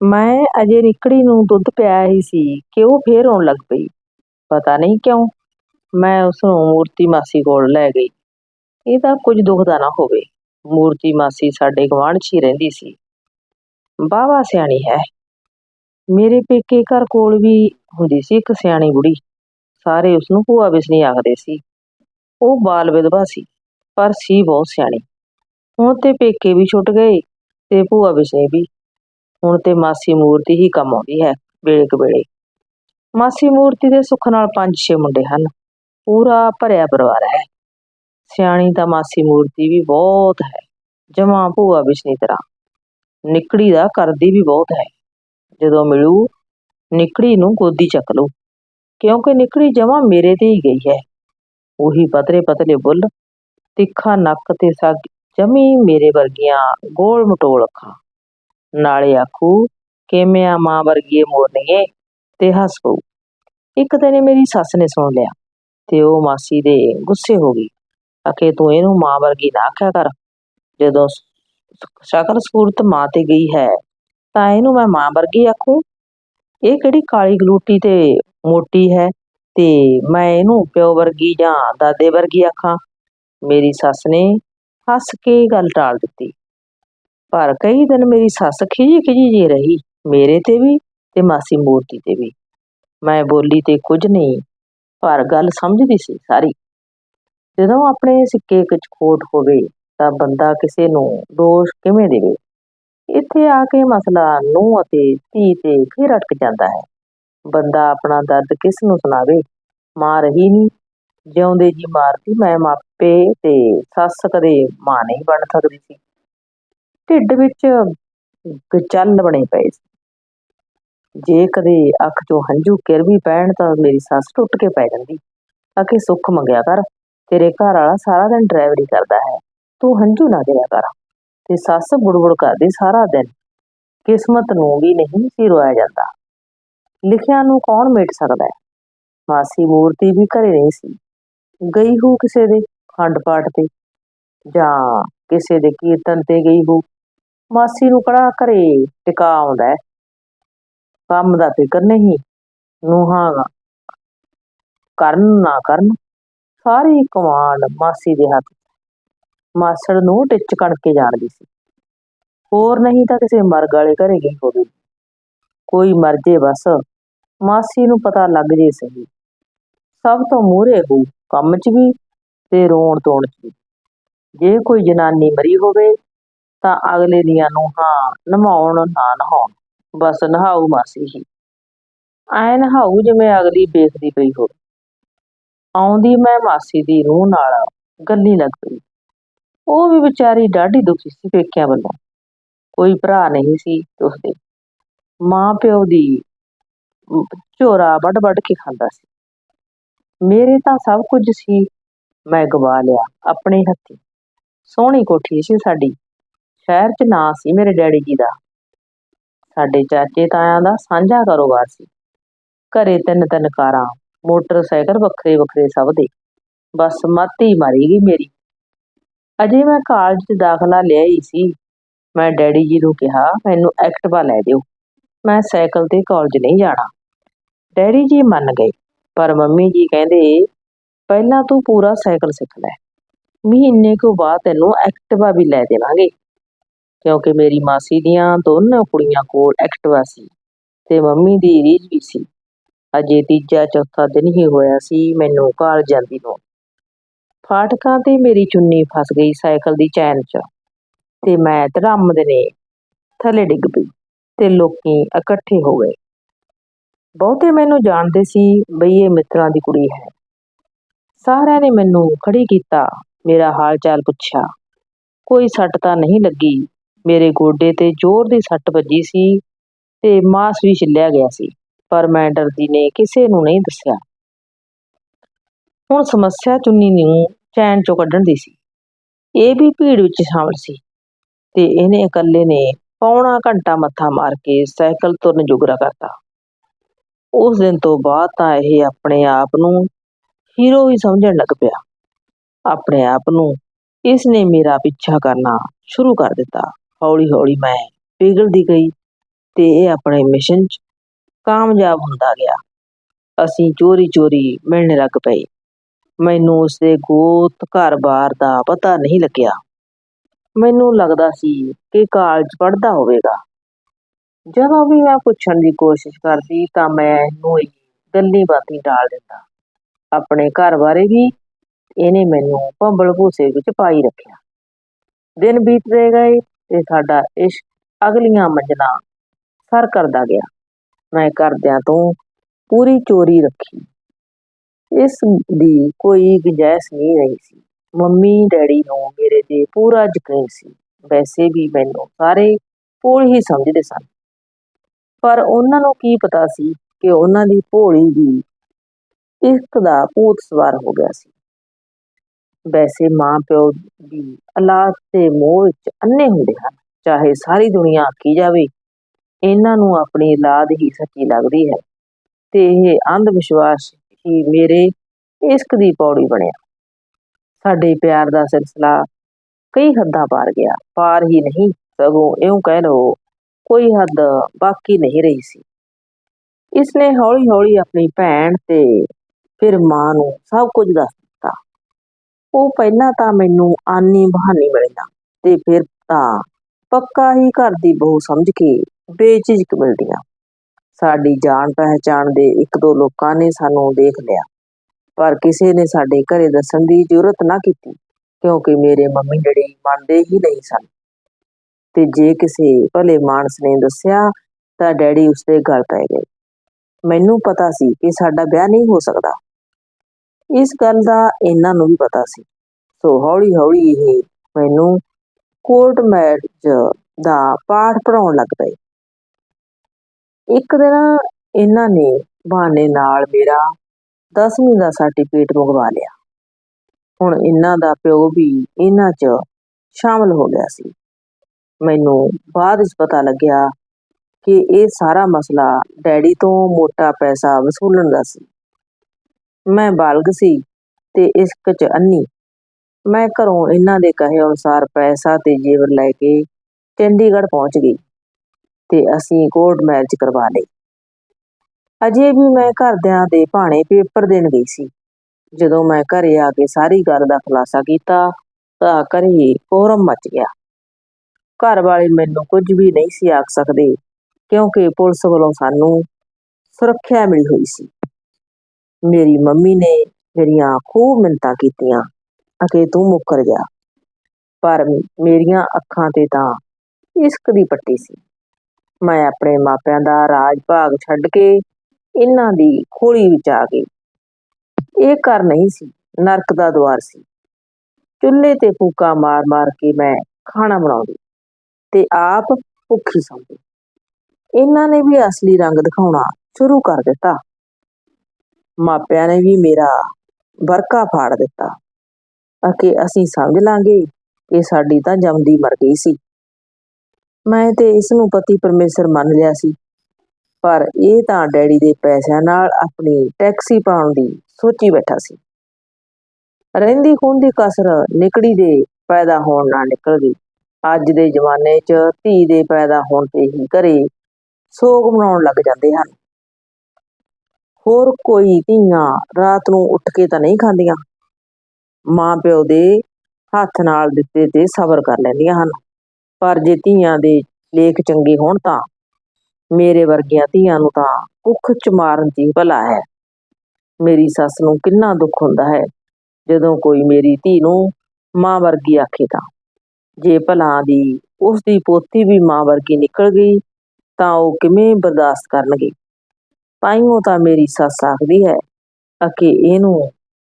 ਮੈਂ ਅਜੇ ਨਿਕੜੀ ਨੂੰ ਦੁੱਧ ਪਿਆਇਆ ਹੀ ਸੀ ਕਿ ਉਹ ਫੇਰ ਰੋਣ ਲੱਗ ਪਈ? ਪਤਾ ਨਹੀਂ ਕਿਉਂ। ਮੈਂ ਉਸ ਨੂੰ ਮੂਰਤੀ ਮਾਸੀ ਕੋਲ ਲੈ ਗਈ। ਇਹਦਾ ਕੁਝ ਦੁਖਦਾ ਨਾ ਹੋਵੇ। ਮੂਰਤੀ ਮਾਸੀ ਸਾਡੇ ਗੁਆਂਢ 'ਚ ਹੀ ਰਹਿੰਦੀ ਸੀ। ਬਾਵਾ ਸਿਆਣੀ ਹੈ। ਮੇਰੇ ਪੇਕੇ ਘਰ ਕੋਲ ਵੀ ਹੁੰਦੀ ਸੀ ਇੱਕ ਸਿਆਣੀ ਬੁੜੀ। ਸਾਰੇ ਉਸ ਨੂੰ ਭੂਆ ਬਿਸਨੀ ਆਖਦੇ ਸੀ। ਉਹ ਬਾਲ ਵਿਧਵਾ ਸੀ, ਪਰ ਸੀ ਬਹੁਤ ਸਿਆਣੀ। ਹੁਣ ਤੇ ਪੇਕੇ ਵੀ ਛੁੱਟ ਗਏ ਤੇ ਭੂਆ ਬਿਸਨੀ ਵੀ। ਹੁਣ ਤੇ ਮਾਸੀ ਮੂਰਤੀ ਹੀ ਕੰਮ ਆਉਂਦੀ ਹੈ ਵੇਲੇ ਕਵੇਲੇ ਮਾਸੀ ਮੂਰਤੀ ਦੇ ਸੁੱਖ ਨਾਲ ਪੰਜ ਛੇ ਮੁੰਡੇ ਹਨ। ਪੂਰਾ ਭਰਿਆ ਪਰਿਵਾਰ ਹੈ। ਸਿਆਣੀ ਤਾਂ ਮਾਸੀ ਮੂਰਤੀ ਵੀ ਬਹੁਤ ਹੈ। ਜਮਾ ਭੂਆ ਬਿਸ਼ਨੀ ਤਰ੍ਹਾਂ। ਨਿਕੜੀ ਦਾ ਕਰਦੀ ਵੀ ਬਹੁਤ ਹੈ। ਜਦੋਂ ਮਿਲੂ, ਨਿਕੜੀ ਨੂੰ ਗੋਦੀ ਚੱਕ ਲੂ ਕਿਉਂਕਿ ਨਿਕੜੀ ਜਮਾ ਮੇਰੇ ਤੇ ਹੀ ਗਈ ਹੈ। ਉਹੀ ਪਤਲੇ ਪਤਲੇ ਬੁੱਲ, ਤਿੱਖਾ ਨੱਕ ਤੇ ਸੱਗ ਜਮੀ ਮੇਰੇ ਵਰਗੀਆਂ ਗੋਲ ਮਟੋਲ ਅੱਖਾਂ। ਨਾਲੇ ਆਖੂ ਕਿਵੇਂ ਆ ਮਾਂ ਵਰਗੀਏ ਮੋਰਨੀਏ ਤੇ ਹੱਸ ਪਊ। ਇੱਕ ਦਿਨ ਮੇਰੀ ਸੱਸ ਨੇ ਸੁਣ ਲਿਆ ਤੇ ਉਹ ਮਾਸੀ ਦੇ ਗੁੱਸੇ ਹੋ ਗਈ। ਆਖੇ ਤੂੰ ਇਹਨੂੰ ਮਾਂ ਵਰਗੀ ਨਾ ਆਖਿਆ ਕਰ। ਜਦੋਂ ਸ਼ਕਲ ਸੂਰਤ ਮਾਂ ਤੇ ਗਈ ਹੈ ਤਾਂ ਇਹਨੂੰ ਮੈਂ ਮਾਂ ਵਰਗੀ ਆਖੂ। ਇਹ ਕਿਹੜੀ ਕਾਲੀ ਗਲੂਟੀ ਤੇ ਮੋਟੀ ਹੈ ਤੇ ਮੈਂ ਇਹਨੂੰ ਪਿਓ ਵਰਗੀ ਜਾਂ ਦਾਦੇ ਵਰਗੀ ਆਖਾਂ। ਮੇਰੀ ਸੱਸ ਨੇ ਹੱਸ ਕੇ ਗੱਲ ਟਾਲ ਦਿੱਤੀ। ਪਰ ਕਈ ਦਿਨ ਮੇਰੀ ਸੱਸ ਖਿਜੀ ਖਿਜੀ ਜੀ ਰਹੀ, ਮੇਰੇ ਤੇ ਵੀ ਤੇ ਮਾਸੀ ਮੂਰਤੀ ਤੇ ਵੀ। ਮੈਂ ਬੋਲੀ ਤੇ ਕੁਝ ਨਹੀਂ, ਪਰ ਗੱਲ ਸਮਝਦੀ ਸੀ ਸਾਰੀ। ਜਦੋਂ ਆਪਣੇ ਸਿੱਕੇ ਵਿੱਚ ਖੋਟ ਹੋਵੇ ਤਾਂ ਬੰਦਾ ਕਿਸੇ ਨੂੰ ਦੋਸ਼ ਕਿਵੇਂ ਦੇਵੇ? ਇੱਥੇ ਆ ਕੇ ਮਸਲਾ ਨੂੰ ਅਤੇ ਧੀ ਤੇ ਫਿਰ ਅਟਕ ਜਾਂਦਾ ਹੈ। ਬੰਦਾ ਆਪਣਾ ਦਰਦ ਕਿਸ ਨੂੰ ਸੁਣਾਵੇ? ਮਾਂ ਰਹੀ ਨਹੀਂ। ਜਿਉਂਦੇ ਜੀ ਮਾਰਦੀ ਮੈਂ ਮਾਪੇ ਤੇ ਸੱਸ ਕਦੇ ਮਾਂ ਨਹੀਂ ਬਣ ਸਕਦੀ ਸੀ। ਢਿੱਡ ਵਿੱਚ ਗਚਲ ਬਣੇ ਪਏ ਸੀ। ਜੇ ਕਦੇ ਅੱਖ ਚੋਂ ਹੰਝੂ ਕਿਰ ਵੀ ਪੈਣ ਤਾਂ ਮੇਰੀ ਸੱਸ ਟੁੱਟ ਕੇ ਪੈ ਜਾਂਦੀ। ਆਖੇ, ਸੁੱਖ ਮੰਗਿਆ ਕਰ, ਤੇਰੇ ਘਰ ਵਾਲਾ ਸਾਰਾ ਦਿਨ ਡਰਾਈਵਰੀ ਕਰਦਾ ਹੈ। ਤੂੰ ਹੰਝੂ ਨਾ ਦਿਆ ਕਰ। ਤੇ ਸੱਸ ਬੁੜਬੁੜ ਕਰਦੀ ਸਾਰਾ ਦਿਨ। ਕਿਸਮਤ ਨੂੰ ਵੀ ਨਹੀਂ ਸੀ ਰੋਇਆ ਜਾਂਦਾ। ਲਿਖਿਆ ਨੂੰ ਕੌਣ ਮਿਟ ਸਕਦਾ ਹੈ? ਮਾਸੀ ਮੂਰਤੀ ਵੀ ਘਰੇ ਨਹੀਂ ਸੀ। ਗਈ ਹੋ ਕਿਸੇ ਦੇ ਖੰਡ ਪਾਠ ਤੇ ਜਾਂ ਕਿਸੇ ਦੇ ਕੀਰਤਨ ਤੇ ਗਈ ਹੋ। ਮਾਸੀ ਨੂੰ ਕਿਹੜਾ ਘਰੇ ਟਿਕਾ ਆਉਂਦਾ ਹੈ? ਕੰਮ ਦਾ ਫਿਕਰ ਨਹੀਂ, ਨੂੰਹਾਂ ਕਰਨ ਨਾ ਕਰਨ, ਸਾਰੀ ਕਮਾਂਡ ਮਾਸੀ ਦੇ ਹੱਥ। ਮਾਸੜ ਨੂੰ ਟਿੱਚ ਕਣ ਕੇ ਜਾਣਦੀ ਸੀ। ਹੋਰ ਨਹੀਂ ਤਾਂ ਕਿਸੇ ਮਰਗ ਵਾਲੇ ਘਰੇ ਗਈ ਹੋਵੇ ਕੋਈ ਮਰ ਜੇ ਬਸ, ਮਾਸੀ ਨੂੰ ਪਤਾ ਲੱਗ ਜੇ ਸਹੀ। ਸਭ ਤੋਂ ਮੂਹਰੇ ਹੋ ਕੰਮ 'ਚ ਵੀ ਤੇ ਰੋਣ ਤੋਣ 'ਚ ਵੀ। ਜੇ ਕੋਈ ਜਨਾਨੀ ਮਰੀ ਹੋਵੇ ਤਾਂ ਅਗਲੇ ਦੀਆਂ ਨੂੰਹਾਂ ਨਹਾਉਣ ਨਾ ਨਹਾਉਣ। ਬਸ ਨਹਾਊ ਮਾਸੀ ਹੀ ਐ ਨਹਾਊ ਜਿਵੇਂ ਅਗਲੀ ਵੇਖਦੀ ਪਈ ਹੋਵੇ। ਆਉਂਦੀ ਮੈਂ ਮਾਸੀ ਦੀ ਰੂਹ ਨਾਲ ਗੱਲੀ ਲੱਗ ਪਈ। ਉਹ ਵੀ ਵਿਚਾਰੀ ਡਾਢੀ ਦੁਖੀ ਸੀ ਪੇਕਿਆਂ ਵੱਲੋਂ। ਕੋਈ ਭਰਾ ਨਹੀਂ ਸੀ ਉਸਦੇ। ਮਾਂ ਪਿਓ ਦੀ ਝੋਰਾ ਵੱਢ ਵੱਢ ਕੇ ਖਾਂਦਾ ਸੀ। ਮੇਰੇ ਤਾਂ ਸਭ ਕੁਝ ਸੀ। ਮੈਂ ਗਵਾ ਲਿਆ ਆਪਣੇ ਹੱਥੀ। ਸੋਹਣੀ ਕੋਠੀ ਸੀ ਸਾਡੀ। ਸ਼ਹਿਰ 'ਚ ਨਾਂ ਸੀ ਮੇਰੇ ਡੈਡੀ ਜੀ ਦਾ। ਸਾਡੇ ਚਾਚੇ ਤਾਇਆਂ ਦਾ ਸਾਂਝਾ ਕਾਰੋਬਾਰ ਸੀ। ਘਰੇ ਤਿੰਨ ਤਿੰਨ ਕਾਰਾਂ, ਮੋਟਰਸਾਈਕਲ ਵੱਖਰੇ ਵੱਖਰੇ ਸਭ ਦੇ। ਬਸ ਮੱਤ ਹੀ ਮਾਰੀ ਗਈ ਮੇਰੀ। ਅਜੇ ਮੈਂ ਕਾਲਜ 'ਚ ਦਾਖਲਾ ਲਿਆ ਹੀ ਸੀ। ਮੈਂ ਡੈਡੀ ਜੀ ਨੂੰ ਕਿਹਾ, ਮੈਨੂੰ ਐਕਟਿਵਾ ਲੈ ਦਿਓ। ਮੈਂ ਸਾਈਕਲ ਤੇ ਕਾਲਜ ਨਹੀਂ ਜਾਣਾ। ਡੈਡੀ ਜੀ ਮੰਨ ਗਏ, ਪਰ ਮੰਮੀ ਜੀ ਕਹਿੰਦੇ, ਪਹਿਲਾਂ ਤੂੰ ਪੂਰਾ ਸਾਈਕਲ ਸਿੱਖ ਲੈ। ਮਹੀਨੇ ਕੁ ਬਾਅਦ ਤੈਨੂੰ ਐਕਟਿਵਾ ਵੀ ਲੈ ਦੇਵਾਂਗੇ। ਕਿਉਂਕਿ ਮੇਰੀ ਮਾਸੀ ਦੀਆਂ ਦੋਨਾਂ ਕੁੜੀਆਂ ਕੋਲ ਐਕਟਿਵਾ ਸੀ ਤੇ ਮੰਮੀ ਦੀ ਰੀਝ ਵੀ ਸੀ। ਅਜੇ ਤੀਜਾ ਚੌਥਾ ਦਿਨ ਹੀ ਹੋਇਆ ਸੀ, ਮੈਨੂੰ ਘਰ ਜਾਂਦੀ ਨੂੰ। ਫਾਟਕਾਂ ਤੇ ਮੇਰੀ ਚੁੰਨੀ ਫਸ ਗਈ ਸਾਈਕਲ ਦੀ ਚੈਨ 'ਚ ਤੇ ਮੈਂ ਧਰਮ ਦੇ ਨੇ ਥੱਲੇ ਡਿੱਗ ਪਈ ਤੇ ਲੋਕੀ ਇਕੱਠੇ ਹੋ ਗਏ। ਬਹੁਤੇ ਮੈਨੂੰ ਜਾਣਦੇ ਸੀ ਬਈ ਇਹ ਮਿੱਤਰਾਂ ਦੀ ਕੁੜੀ ਹੈ। ਸਾਰਿਆਂ ਨੇ ਮੈਨੂੰ ਖੜੀ ਕੀਤਾ, ਮੇਰਾ ਹਾਲ ਚਾਲ ਪੁੱਛਿਆ। ਕੋਈ ਸੱਟ ਤਾਂ ਨਹੀਂ ਲੱਗੀ ਮੇਰੇ ਗੋਡੇ ਤੇ ਜ਼ੋਰ ਦੀ ਸੱਟ ਵੱਜੀ ਸੀ ਤੇ ਮਾਸ ਵੀ ਛਿੱਲਿਆ ਗਿਆ ਸੀ, ਪਰ ਮੈਂ ਡਰਦੀ ਨੇ ਕਿਸੇ ਨੂੰ ਨਹੀਂ ਦੱਸਿਆ। ਹੁਣ ਸਮੱਸਿਆ ਚੁੰਨੀ ਨੂੰ ਚੈਨ ਚੋਂ ਕੱਢਣ ਦੀ ਸੀ। ਇਹ ਵੀ ਭੀੜ ਵਿੱਚ ਸ਼ਾਮਲ ਸੀ ਤੇ ਇਹਨੇ ਇਕੱਲੇ ਨੇ ਪੌਣਾ ਘੰਟਾ ਮੱਥਾ ਮਾਰ ਕੇ ਸਾਈਕਲ ਤੁਰਨ ਜੁਗਰਾ ਕਰਤਾ। ਉਸ ਦਿਨ ਤੋਂ ਬਾਅਦ ਤਾਂ ਇਹ ਆਪਣੇ ਆਪ ਨੂੰ ਹੀਰੋ ਹੀ ਸਮਝਣ ਲੱਗ ਪਿਆ। ਆਪਣੇ ਆਪ ਨੂੰ ਇਸ ਨੇ ਮੇਰਾ ਪਿੱਛਾ ਕਰਨਾ ਸ਼ੁਰੂ ਕਰ ਦਿੱਤਾ। ਹੌਲੀ ਹੌਲੀ ਮੈਂ ਪਿਘਲਦੀ ਗਈ ਤੇ ਇਹ ਆਪਣੇ ਮਿਸ਼ਨ 'ਚ ਕਾਮਯਾਬ ਹੁੰਦਾ ਗਿਆ। ਅਸੀਂ ਚੋਰੀ ਚੋਰੀ ਮਿਲਣ ਲੱਗ ਪਏ। ਮੈਨੂੰ ਉਸਦੇ ਗੋਤ ਘਰ-ਬਾਰ ਦਾ ਪਤਾ ਨਹੀਂ ਲੱਗਿਆ। ਮੈਨੂੰ ਲੱਗਦਾ ਸੀ ਕਿ ਕਾਲਜ ਪੜ੍ਹਦਾ ਹੋਵੇਗਾ। ਜਦੋਂ ਵੀ ਮੈਂ ਪੁੱਛਣ ਦੀ ਕੋਸ਼ਿਸ਼ ਕਰਦੀ ਤਾਂ ਮੈਨੂੰ ਇਹ ਗੱਲੀ ਬਾਤੀ ਡਾਲ ਦਿੰਦਾ। ਆਪਣੇ ਘਰ ਬਾਰੇ ਵੀ ਇਹਨੇ ਮੈਨੂੰ ਭੰਬਲ ਭੂਸੇ ਵਿੱਚ ਪਾਈ ਰੱਖਿਆ। ਦਿਨ ਬੀਤਦੇ ਗਏ ਤੇ ਸਾਡਾ ਇਸ਼ਕ ਅਗਲੀਆਂ ਮੰਜ਼ਲਾਂ ਸਰ ਕਰਦਾ ਗਿਆ। ਮੈਂ ਘਰਦਿਆਂ ਤੋਂ ਪੂਰੀ ਚੋਰੀ ਰੱਖੀ। ਇਸ ਦੀ ਕੋਈ ਗੁੰਜਾਇਸ਼ ਨਹੀਂ ਰਹੀ ਸੀ। ਮੰਮੀ, ਡੈਡੀ ਨੂੰ ਮੇਰੇ ਤੇ ਪੂਰਾ ਯਕੀਨ ਸੀ। ਵੈਸੇ ਵੀ ਮੈਨੂੰ ਸਾਰੇ ਭੋਲ ਹੀ ਸਮਝਦੇ ਸਨ। ਪਰ ਉਹਨਾਂ ਨੂੰ ਕੀ ਪਤਾ ਸੀ ਕਿ ਉਹਨਾਂ ਦੀ ਭੋਲੀ ਵੀ ਇਸ਼ਕ ਦਾ ਭੂਤ ਸਵਾਰ ਹੋ ਗਿਆ ਸੀ। ਵੈਸੇ ਮਾਂ ਪਿਓ ਵੀ ਔਲਾਦ ਦੇ ਮੋਹ ਵਿੱਚ ਅੰਨੇ ਹੁੰਦੇ ਹਨ। ਚਾਹੇ ਸਾਰੀ ਦੁਨੀਆ ਆਖੀ ਜਾਵੇ, ਇਹਨਾਂ ਨੂੰ ਆਪਣੀ ਔਲਾਦ ਹੀ ਸੱਚੀ ਲੱਗਦੀ ਹੈ। ਤੇ ਇਹ ਅੰਧ ਵਿਸ਼ਵਾਸ ਹੀ ਮੇਰੇ ਇਸ਼ਕ ਦੀ ਪੌੜੀ ਬਣਿਆ। ਸਾਡੇ ਪਿਆਰ ਦਾ ਸਿਲਸਿਲਾ ਕਈ ਹੱਦਾਂ ਪਾਰ ਗਿਆ। ਪਾਰ ਹੀ ਨਹੀਂ, ਸਗੋਂ ਇਉਂ ਕਹਿ ਲਓ, ਕੋਈ ਹੱਦ ਬਾਕੀ ਨਹੀਂ ਰਹੀ ਸੀ। ਇਸਨੇ ਹੌਲੀ ਹੌਲੀ ਆਪਣੀ ਭੈਣ ਤੇ ਫਿਰ ਮਾਂ ਨੂੰ ਸਭ ਕੁਝ ਦੱਸ ਉਹ ਪਹਿਲਾਂ ਤਾਂ ਮੈਨੂੰ ਆਨੀ ਬਹਾਨੀ ਮਿਲਦਾ ਤੇ ਫਿਰ ਤਾਂ ਪੱਕਾ ਹੀ ਘਰ ਦੀ ਬਹੂ ਸਮਝ ਕੇ ਬੇਝਿਜਕ ਮਿਲਦੀਆਂ। ਸਾਡੀ ਜਾਣ ਪਹਿਚਾਣ ਦੇ ਇੱਕ ਦੋ ਲੋਕਾਂ ਨੇ ਸਾਨੂੰ ਦੇਖ ਲਿਆ, ਪਰ ਕਿਸੇ ਨੇ ਸਾਡੇ ਘਰੇ ਦੱਸਣ ਦੀ ਜ਼ਰੂਰਤ ਨਾ ਕੀਤੀ, ਕਿਉਂਕਿ ਮੇਰੇ ਮੰਮੀ ਡੈਡੀ ਮੰਨਦੇ ਹੀ ਨਹੀਂ ਸਨ। ਤੇ ਜੇ ਕਿਸੇ ਭਲੇ ਮਾਨਸ ਨੇ ਦੱਸਿਆ, ਤਾਂ ਡੈਡੀ ਉਸਦੇ ਗਲ ਪੈ ਗਏ। ਮੈਨੂੰ ਪਤਾ ਸੀ ਕਿ ਸਾਡਾ ਵਿਆਹ ਨਹੀਂ ਹੋ ਸਕਦਾ। ਇਸ ਗੱਲ ਦਾ ਇਹਨਾਂ ਨੂੰ ਵੀ ਪਤਾ ਸੀ। ਸੋ ਹੌਲੀ ਹੌਲੀ ਇਹ ਮੈਨੂੰ ਕੋਰਟ ਮੈਰਿਜ ਦਾ ਪਾਠ ਪੜਾਉਣ ਲੱਗ ਪਏ। ਇੱਕ ਦਿਨ ਇਹਨਾਂ ਨੇ ਬਹਾਨੇ ਨਾਲ ਮੇਰਾ 10ਵੀਂ ਦਾ ਸਰਟੀਫਿਕੇਟ ਮੰਗਵਾ ਲਿਆ। ਹੁਣ ਇਹਨਾਂ ਦਾ ਪਿਓ ਵੀ ਇਹਨਾਂ 'ਚ ਸ਼ਾਮਲ ਹੋ ਗਿਆ ਸੀ। ਮੈਨੂੰ ਬਾਅਦ ਵਿੱਚ ਪਤਾ ਲੱਗਿਆ ਕਿ ਇਹ ਸਾਰਾ ਮਸਲਾ ਡੈਡੀ ਤੋਂ ਮੋਟਾ ਪੈਸਾ ਵਸੂਲਣ ਦਾ ਸੀ। ਮੈਂ ਬਾਲਗ ਸੀ ਤੇ ਇਸ਼ਕ 'ਚ ਅੰਨੀ। ਮੈਂ ਘਰੋਂ ਇਹਨਾਂ ਦੇ ਕਹੇ ਅਨੁਸਾਰ ਪੈਸਾ ਤੇ ਜੇਵਰ ਲੈ ਕੇ ਚੰਡੀਗੜ੍ਹ ਪਹੁੰਚ ਗਈ ਤੇ ਅਸੀਂ ਕੋਰਟ ਮੈਰਿਜ ਕਰਵਾ ਲਈ। ਅਜੇ ਵੀ ਮੈਂ ਘਰਦਿਆਂ ਦੇ ਭਾਣੇ ਪੇਪਰ ਦੇਣ ਗਈ ਸੀ। ਜਦੋਂ ਮੈਂ ਘਰੇ ਆ ਕੇ ਸਾਰੀ ਗੱਲ ਦਾ ਖੁਲਾਸਾ ਕੀਤਾ ਤਾਂ ਘਰੇ ਕੋਰਮ ਮੱਚ ਗਿਆ। ਘਰ ਵਾਲੇ ਮੈਨੂੰ ਕੁਝ ਵੀ ਨਹੀਂ ਸੀ ਆਖ ਸਕਦੇ ਕਿਉਂਕਿ ਪੁਲਿਸ ਵੱਲੋਂ ਸਾਨੂੰ ਸੁਰੱਖਿਆ ਮਿਲੀ ਹੋਈ ਸੀ। ਮੇਰੀ ਮੰਮੀ ਨੇ ਮੇਰੀਆਂ ਖੂਬ ਮਿੰਨਤਾਂ ਕੀਤੀਆਂ, ਅਕੇ ਤੂੰ ਮੁੱਕਰ ਜਾ ਪਰ ਮੇਰੀਆਂ ਅੱਖਾਂ ਤੇ ਤਾਂ ਇਸ਼ਕ ਦੀ ਪੱਟੀ ਸੀ। ਮੈਂ ਆਪਣੇ ਮਾਪਿਆਂ ਦਾ ਰਾਜ ਭਾਗ ਛੱਡ ਕੇ ਇਹਨਾਂ ਦੀ ਖੋਲੀ ਵਿੱਚ ਆ ਗਈ। ਇਹ ਘਰ ਨਹੀਂ ਸੀ, ਨਰਕ ਦਾ ਦੁਆਰ ਸੀ। ਚੁੱਲ੍ਹੇ ਤੇ ਫੂਕਾ ਮਾਰ-ਮਾਰ ਕੇ ਮੈਂ ਖਾਣਾ ਬਣਾਉਂਦੀ ਤੇ ਆਪ ਭੁੱਖੀ ਸੌਂਦੀ। ਇਹਨਾਂ ਨੇ ਵੀ ਅਸਲੀ ਰੰਗ ਦਿਖਾਉਣਾ ਸ਼ੁਰੂ ਕਰ ਦਿੱਤਾ। ਮਾਪਿਆਂ ਨੇ ਵੀ ਮੇਰਾ ਵਰਕਾ ਫਾੜ ਦਿੱਤਾ ਅਕੇ ਅਸੀਂ ਸਮਝ ਲਾਂਗੇ ਕਿ ਸਾਡੀ ਤਾਂ ਜੰਮਦੀ ਮਰ ਗਈ ਸੀ। ਮੈਂ ਤੇ ਇਸ ਨੂੰ ਪਤੀ ਪਰਮੇਸ਼ਰ ਮੰਨ ਲਿਆ ਸੀ, ਪਰ ਇਹ ਤਾਂ ਡੈਡੀ ਦੇ ਪੈਸਿਆਂ ਨਾਲ ਆਪਣੀ ਟੈਕਸੀ ਪਾਉਣ ਦੀ ਸੋਚੀ ਬੈਠਾ ਸੀ। ਰਹਿੰਦੀ ਖੂੰਦੀ ਕਸਰ ਨਿਕੜੀ ਦੇ ਪੈਦਾ ਹੋਣ ਨਾਲ ਨਿਕਲ ਗਈ। ਅੱਜ ਦੇ ਜ਼ਮਾਨੇ 'ਚ ਧੀ ਦੇ ਪੈਦਾ ਹੋਣ ਤੇ ਹੀ ਘਰੇ ਸੋਗ ਮਨਾਉਣ ਲੱਗ ਜਾਂਦੇ ਹਨ। ਹੋਰ ਕੋਈ ਧੀਆਂ ਰਾਤ ਨੂੰ ਉੱਠ ਕੇ ਤਾਂ ਨਹੀਂ ਖਾਂਦੀਆਂ। ਮਾਂ ਪਿਓ ਦੇ ਹੱਥ ਨਾਲ ਦਿੱਤੇ ਤੇ ਸਬਰ ਕਰ ਲੈਂਦੀਆਂ ਹਨ। ਪਰ ਜੇ ਧੀਆਂ ਦੇ ਲੇਖ ਚੰਗੇ ਹੋਣ ਤਾਂ ਮੇਰੇ ਵਰਗੀਆਂ ਧੀਆਂ ਨੂੰ ਤਾਂ ਕੁੱਖ ਚ ਮਾਰਨ ਦੀ ਭਲਾ ਹੈ। ਮੇਰੀ ਸੱਸ ਨੂੰ ਕਿੰਨਾ ਦੁੱਖ ਹੁੰਦਾ ਹੈ, ਜਦੋਂ ਕੋਈ ਮੇਰੀ ਧੀ ਨੂੰ ਮਾਂ ਵਰਗੀ ਆਖੇ ਤਾਂ। ਜੇ ਭਲਾ ਦੀ ਉਸ ਦੀ ਪੋਤੀ ਵੀ ਮਾਂ ਵਰਗੀ ਨਿਕਲ ਗਈ, ਤਾਂ ਉਹ ਕਿਵੇਂ ਬਰਦਾਸ਼ਤ ਕਰਨਗੇ? ਤਾਈਓ ਤਾਂ ਮੇਰੀ ਸੱਸ ਆਖਦੀ ਹੈ ਅਕੇ ਇਹਨੂੰ